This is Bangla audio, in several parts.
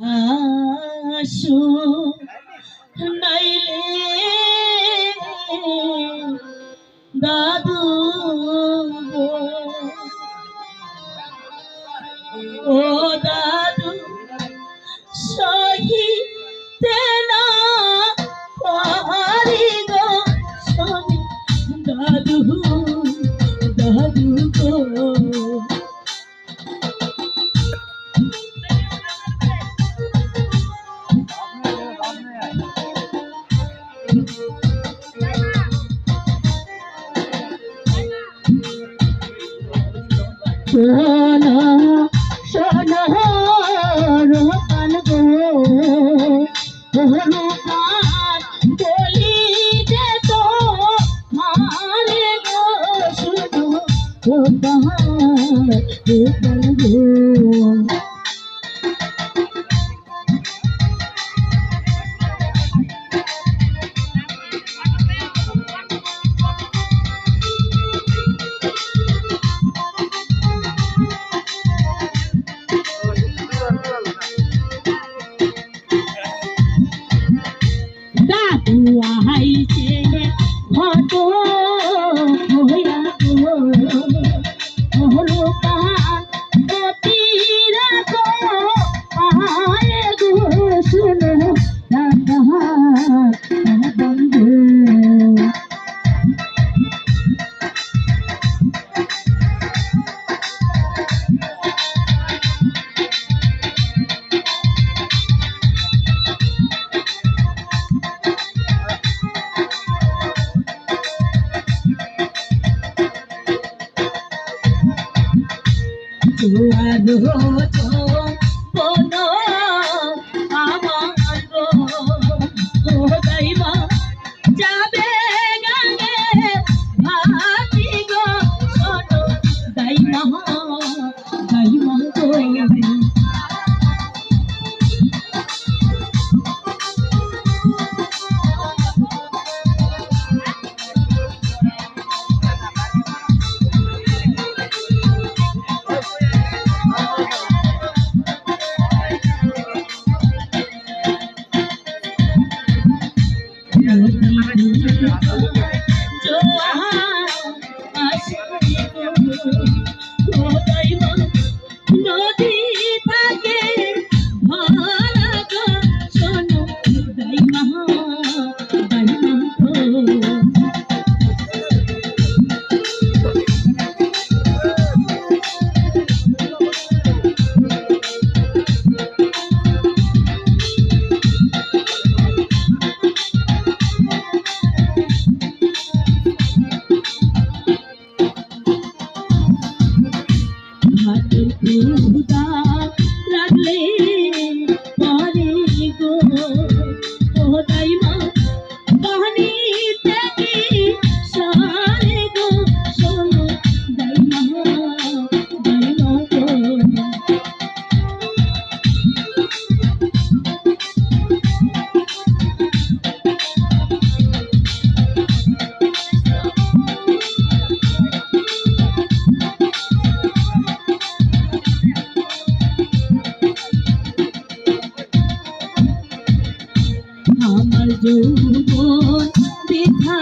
আসো নাইলে দাদু শোনো শোনো রোপান গো রোপান বলি যে তো মারে গো শোনো রোপান রোপান গো night. Who had the road? নদী পরে গো। ও দাইমা পানি থেকে আমার যৌবন বৃথা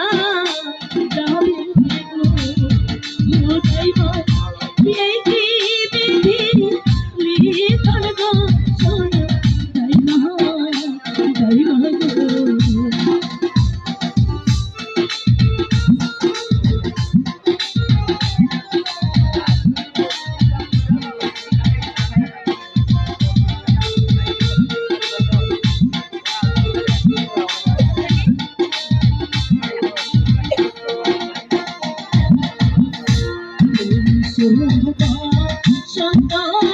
সন্তান।